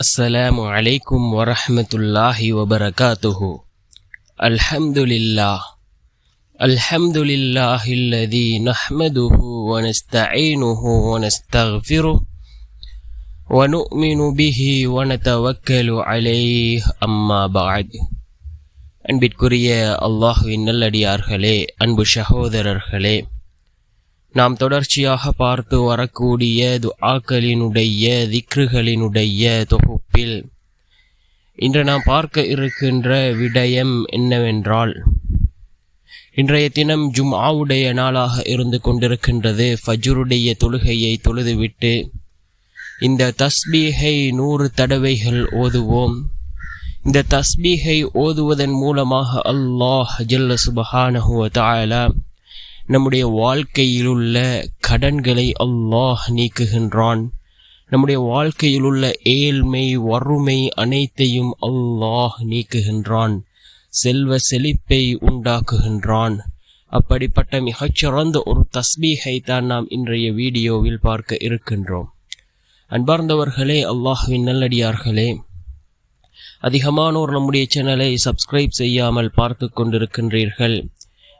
السلام عليكم ورحمة الله وبركاته الحمد لله الحمد لله الذي نحمده ونستعينه ونستغفره ونؤمن به ونتوكل عليه أما بعد அன்பிற்குரிய அல்லாஹுவின் நல்லடியார்களே அன்பு சகோதரர்களே நாம் தொடர்ச்சியாக பார்த்து வரக்கூடிய துஆக்களினுடைய திக்ருகளினுடைய தொகுப்பில் இன்று நாம் பார்க்க இருக்கின்ற விடயம் என்னவென்றால் இன்றைய தினம் ஜும்ஆவுடைய நாளாக இருந்து கொண்டிருக்கின்றது. ஃபஜ்ருடைய தொழுகையை தொழுதுவிட்டு இந்த தஸ்பீகை நூறு தடவைகள் ஓதுவோம். இந்த தஸ்பீகை ஓதுவதன் மூலமாக அல்லாஹ் ஜல்ல சுபஹானஹுவ தாயலா நம்முடைய வாழ்க்கையில் உள்ள கடன்களை அல்லாஹ் நீக்குகின்றான். நம்முடைய வாழ்க்கையில் உள்ள ஏழ்மை வறுமை அனைத்தையும் அல்லாஹ் நீக்குகின்றான். செல்வ செழிப்பை உண்டாக்குகின்றான். அப்படிப்பட்ட மிகச்சிறந்த ஒரு தஸ்பீகை தான் நாம் இன்றைய வீடியோவில் பார்க்க இருக்கின்றோம். அன்பார்ந்தவர்களே அல்லாஹுவின் நல்லடியார்களே அதிகமானோர் நம்முடைய சேனலை சப்ஸ்கிரைப் செய்யாமல் பார்த்து கொண்டிருக்கின்றீர்கள்.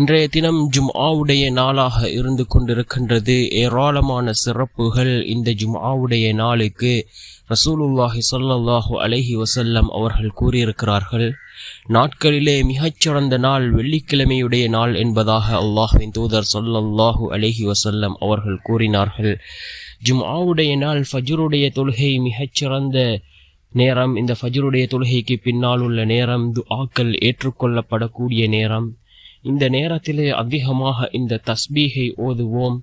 இன்றைய தினம் ஜும்ஆவுடைய நாளாக இருந்து கொண்டிருக்கின்றது. ஏராளமான சிறப்புகள் இந்த ஜும்ஆவுடைய நாளுக்கு ரசூலுல்லாஹி சொல்லல்லாஹு அலஹி வசல்லம் அவர்கள் கூறியிருக்கிறார்கள். நாட்களிலே மிகச்சிறந்த நாள் வெள்ளிக்கிழமையுடைய நாள் என்பதாக அல்லாஹின் தூதர் சொல்லல்லாஹு அலஹி வசல்லம் அவர்கள் கூறினார்கள். ஜும்ஆவுடைய நாள் ஃபஜ்ருடைய தொழுகை மிகச்சிறந்த நேரம். இந்த ஃபஜ்ருடைய தொழுகைக்கு பின்னால் உள்ள நேரம் துஆக்கள் ஏற்றுக்கொள்ளப்படக்கூடிய நேரம். இந்த நேரத்திலே அதிகமாக இந்த தஸ்பீகை ஓதுவோம்.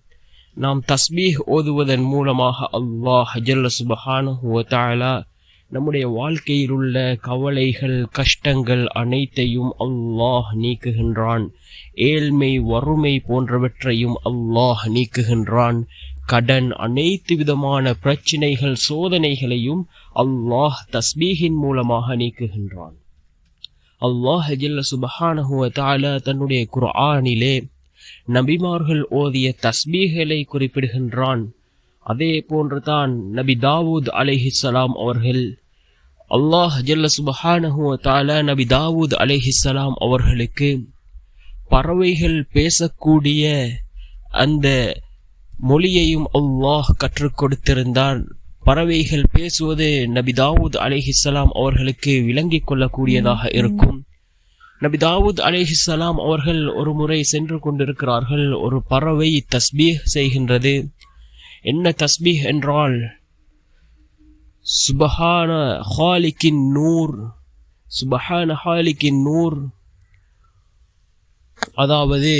நாம் தஸ்பீஹ் ஓதுவதன் மூலமாக அல்லாஹ் ஜல்ல சுபஹானஹு நம்முடைய வாழ்க்கையில் உள்ள கவலைகள் கஷ்டங்கள் அனைத்தையும் அல்லாஹ் நீக்குகின்றான். ஏழ்மை வறுமை போன்றவற்றையும் அல்லாஹ் நீக்குகின்றான். கடன் அனைத்து விதமான பிரச்சினைகள் சோதனைகளையும் அல்லாஹ் தஸ்பீகின் மூலமாக நீக்குகின்றான். அல்லாஹ் ஜல்ல சுபஹானஹுவ வ தன்னுடைய குர்ஆனிலே நபிமார்கள் ஓதிய தஸ்பீகளை குறிப்பிடுகின்றான். அதே போன்றுதான் நபி தாவூத் அலைஹிஸ்ஸலாம் அவர்கள் அல்லாஹ் ஜல்ல சுபஹானஹுவ வ நபி தாவூத் அலைஹிஸ்ஸலாம் அவர்களுக்கு பறவைகள் பேசக்கூடிய அந்த மொழியையும் அல்லாஹ் கற்றுக் கொடுத்திருந்தான். பறவைகள் பேசுவது நபி தாவூத் அலிஹிஸ்லாம் அவர்களுக்கு விளங்கிக் கொள்ளக்கூடியதாக இருக்கும். நபி தாவூத் அலிஹிஸ்லாம் அவர்கள் ஒரு முறை சென்று கொண்டிருக்கிறார்கள். ஒரு பறவை தஸ்பீஹ் செய்கின்றது. என்ன தஸ்பீஹ் என்றால் சுபஹான ஹாலிக்கின் நூர் சுபஹான ஹாலிக்கின் நூர் அதாவது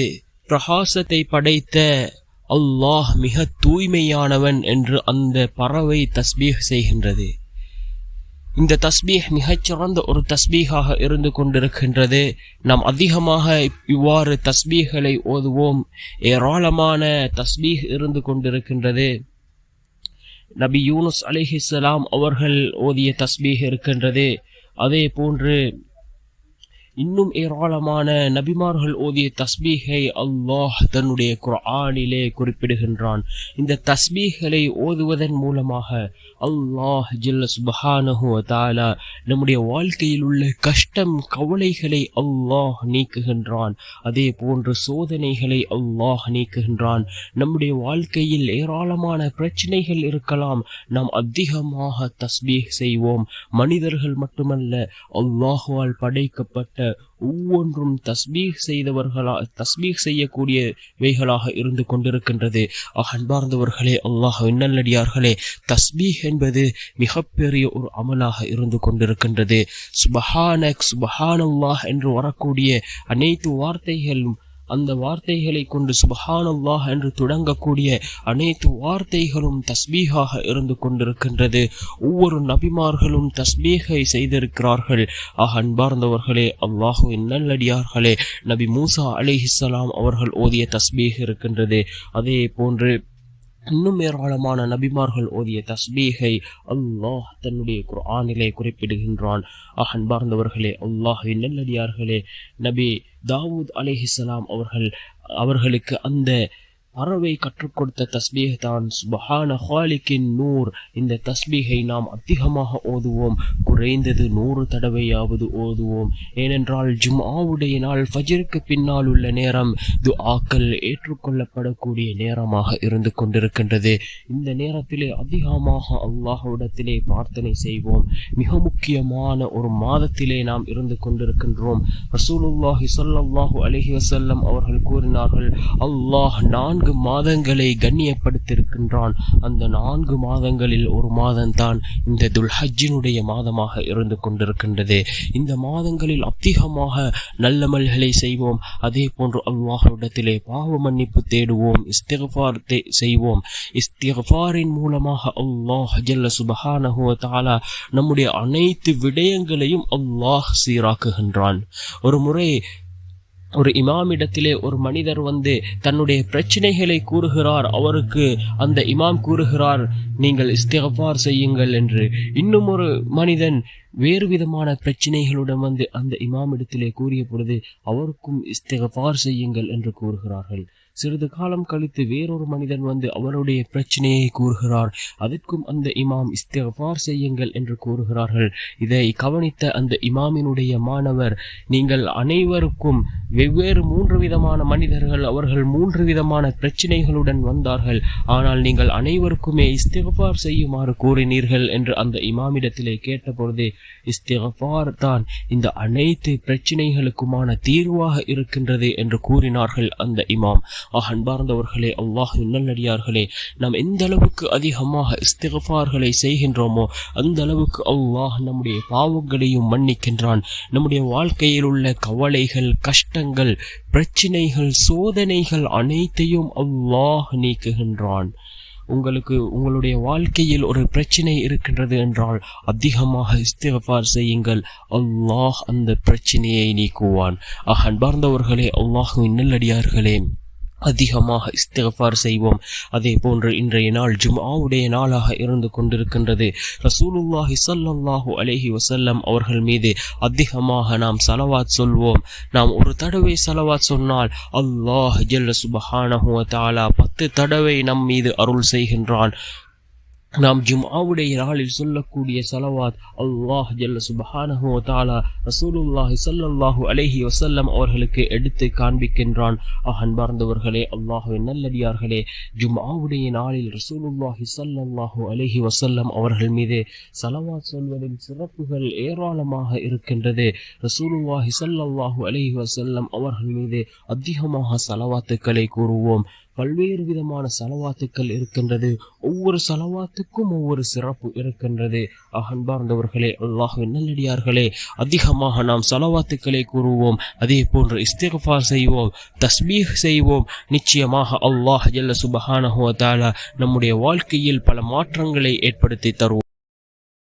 பிரகாசத்தை படைத்த அல்லாஹ் மிக தூய்மையானவன் என்று அந்த பறவை தஸ்பீஹ் செய்கின்றது. இந்த தஸ்பீஹ் மிகச்சிறந்த ஒரு தஸ்பீகாக இருந்து கொண்டிருக்கின்றது. நாம் அதிகமாக இவ்வாறு தஸ்பீகளை ஓதுவோம். ஏராளமான தஸ்பீஹ் இருந்து கொண்டிருக்கின்றது. நபி யூனுஸ் அலிஹிஸ்லாம் அவர்கள் ஓதிய தஸ்பீஹ் இருக்கின்றது. அதே போன்று இன்னும் ஏராளமான நபிமார்கள் ஓதிய தஸ்பீகை அல்லாஹ் தன்னுடைய குரானிலே குறிப்பிடுகின்றான். இந்த தஸ்பீகளை ஓதுவதன் மூலமாக அல்லாஹ் ஜில்ல சுபஹானஹு தாலா நம்முடைய வாழ்க்கையில் உள்ள கஷ்டம் கவலைகளை அல்லாஹ் நீக்குகின்றான். அதே போன்று சோதனைகளை அல்லாஹ் நீக்குகின்றான். நம்முடைய வாழ்க்கையில் ஏராளமான பிரச்சனைகள் இருக்கலாம். நாம் அதிகமாக தஸ்பீக் செய்வோம். மனிதர்கள் மட்டுமல்ல அல்லாஹுவால் படைக்கப்பட்ட ஒவ்வொன்றும் தஸ்பீக் செய்தவர்களா தஸ்பீக் செய்யக்கூடியவைகளாக இருந்து கொண்டிருக்கின்றது. அன்பார்ந்தவர்களே அல்லாஹ் இன்னல்லடியார்களே தஸ்பீக் என்பது மிகப்பெரிய ஒரு அமலாக இருந்து கொண்டிருக்கின்றது. சுபஹானக் சுபஹானல்லாஹ் என்று வரக்கூடிய அனைத்து வார்த்தைகளும் அந்த வார்த்தைகளை கொண்டு சுபஹானல்லாஹ் என்று தொடங்கக்கூடிய அனைத்து வார்த்தைகளும் தஸ்பீகாக இருந்து கொண்டிருக்கின்றது. ஒவ்வொரு நபிமார்களும் தஸ்பீகை செய்திருக்கிறார்கள். ஆக அன்பார்ந்தவர்களே அல்லாஹுவின் நல்லடியார்களே நபி மூசா அலிஹிஸ்ஸலாம் அவர்கள் ஓதிய தஸ்பீக் இருக்கின்றது. அதே போன்று இன்னும் ஏராளமான நபிமார்கள் ஓதிய தஸ்பீகை அல்லாஹ் தன்னுடைய குர்ஆனிலே குறிப்பிடுகின்றான். அன்பார்ந்தவர்களே அல்லாஹின் நல்லடியார்களே நபி தாவூத் அலைஹிஸ்ஸலாம் அவர்கள் அவர்களுக்கு அந்த பறவை கற்றுக் கொடுத்த தஸ்பீக தான். சுபஹான ஹாலிக்கின் நூர். இந்த தஸ்பீகை நாம் அதிகமாக ஓதுவோம். குறைந்தது நூறு தடவையாவது ஓதுவோம். ஏனென்றால் ஜும்ஆவுடைய நாள் ஃபஜருக்கு பின்னால் உள்ள நேரம். துஆக்கள் ஏற்றுக்கொள்ளப்படக்கூடிய நேரமாக இருந்து கொண்டிருக்கின்றது. இந்த நேரத்திலே அதிகமாக அல்லாஹுடத்திலே பிரார்த்தனை செய்வோம். மிக முக்கியமான ஒரு மாதத்திலே நாம் இருந்து கொண்டிருக்கின்றோம். ரசூலுல்லாஹி ஸல்லல்லாஹு அலஹி வசல்லம் அவர்கள் கூறினார்கள் அல்லாஹ் நான்கு மாதங்களை கண்ணியப்படுத்தியிருக்கின்றான். அந்த நான்கு மாதங்களில் ஒரு மாதம்தான் இந்த துல்ஹஜினுடைய மாதமாக இருந்து கொண்டிருக்கின்றது. இந்த மாதங்களில் அதிகமாக நல்லமல்களை செய்வோம். அதே போன்று அல்லாஹிடத்திலே பாவ மன்னிப்பு தேடுவோம். இஸ்திகஃபார் செய்வோம். இஸ்திகஃபாரின் மூலமாக அல்லாஹ் ஜல்ல சுபஹானஹு வ நம்முடைய அனைத்து விடயங்களையும் அல்லாஹ் சீராக்குகின்றான். ஒரு முறை ஒரு இமாமிடத்திலே ஒரு மனிதர் வந்து தன்னுடைய பிரச்சனைகளை கூறுகிறார் அவருக்கு அந்த இமாம் கூறுகிறார் நீங்கள் இஸ்திகஃபார் செய்யுங்கள் என்று. இன்னும் ஒரு மனிதன் வேறு விதமான பிரச்சனைகளுடன் வந்து அந்த இமாமிடத்திலே கூறிய பொழுது அவருக்கும் இஸ்திகஃபார் செய்யுங்கள் என்று கூறுகிறார்கள். சிறிது காலம் கழித்து வேறொரு மனிதன் வந்து அவருடைய பிரச்சனையை கூறுகிறார். அதற்கும் அந்த இமாம் இஸ்திகஃபார் செய்யுங்கள் என்று கூறுகிறார்கள். இதை கவனித்த அந்த இமாமினுடைய மாணவர் நீங்கள் அனைவருக்கும் வெவ்வேறு மூன்று விதமான மனிதர்கள் அவர்கள் மூன்று விதமான பிரச்சனைகளுடன் வந்தார்கள். ஆனால் நீங்கள் அனைவருக்குமே இஸ்திகஃபார் செய்யுமாறு கூறினீர்கள் என்று அந்த இமாமிடத்திலே கேட்டபொழுது இஸ்திகஃபார் தான் இந்த அனைத்து பிரச்சனைகளுக்குமான தீர்வாக இருக்கின்றது என்று கூறினார்கள் அந்த இமாம். ஆஹ் அன்பார்ந்தவர்களே அல்லாஹ் நல்லடியார்களே நாம் எந்த அளவுக்கு அதிகமாக இஸ்திகஃபார்களை செய்கின்றோமோ அந்த அளவுக்கு அல்லாஹ் நம்முடைய பாவங்களையும் மன்னிக்கின்றான். நம்முடைய வாழ்க்கையில் உள்ள கவலைகள் கஷ்டங்கள் பிரச்சினைகள் சோதனைகள் அனைத்தையும் அல்லாஹ் நீக்குகின்றான். உங்களுக்கு உங்களுடைய வாழ்க்கையில் ஒரு பிரச்சனை இருக்கின்றது என்றால் அதிகமாக இஸ்திகஃபார் செய்யுங்கள். அல்லாஹ் அந்த பிரச்சனையை நீக்குவான். அஹ் அன்பார்ந்தவர்களே அல்லாஹுவின் நல்லடியார்களே அதிகமாக இஸ்திகஃபார் செய்வோம். அதே போன்று இன்றைய நாள் ஜும்ஆவுடைய நாளாக இருந்து கொண்டிருக்கின்றது. ரசூலுல்லாஹி ஸல்லல்லாஹு அலஹி வசல்லம் அவர்கள் மீது அதிகமாக நாம் சலவாத் சொல்வோம். நாம் ஒரு தடவை சலவாத் சொன்னால் அல்லாஹ் ஜல்ல சுபஹானஹு தாலா பத்து தடவை நம் மீது அருள் செய்கின்றான். நாம் ஜும்ஆவுடைய நாளில் சொல்லக்கூடிய சலவாத் அல்லாஹ் ஜல்ல சுபஹானஹு தாலா ரசூலுல்லாஹி சல்லல்லாஹு அலைஹி வசல்லம் அவர்களுக்கு எடுத்து காண்பிக்கின்றான். அன்பார்ந்தவர்களே அல்லாஹுவின் நல்லடியார்களே ஜும்ஆவுடைய நாளில் ரசூலுல்லாஹி சல்லல்லாஹு அலைஹி வசல்லம் அவர்கள் மீது சலவாத் சொல்வதின் சிறப்புகள் ஏராளமாக இருக்கின்றது. ரசூலுல்லாஹி சல்லல்லாஹு அலைஹி வசல்லம் அவர்கள் மீது அதிகமாக சலவாத்துக்களை கூறுவோம். பல்வேறு விதமான சலவாத்துக்கள் இருக்கின்றது. ஒவ்வொரு சலவாத்துக்கும் ஒவ்வொரு சிறப்பு இருக்கின்றது. அகன்பார்ந்தவர்களே அன்பார்ந்தவர்களே அல்லாஹ்வின் நல்லடியார்களே அதிகமாக நாம் சலவாத்துக்களை கூறுவோம். அதே போன்று இஸ்திகஃபார் செய்வோம் தஸ்மீஹ் செய்வோம். நிச்சயமாக அல்லாஹ் ஜல்ல சுபஹானஹுவ தாலா நம்முடைய வாழ்க்கையில் பல மாற்றங்களை ஏற்படுத்தி தருவோம்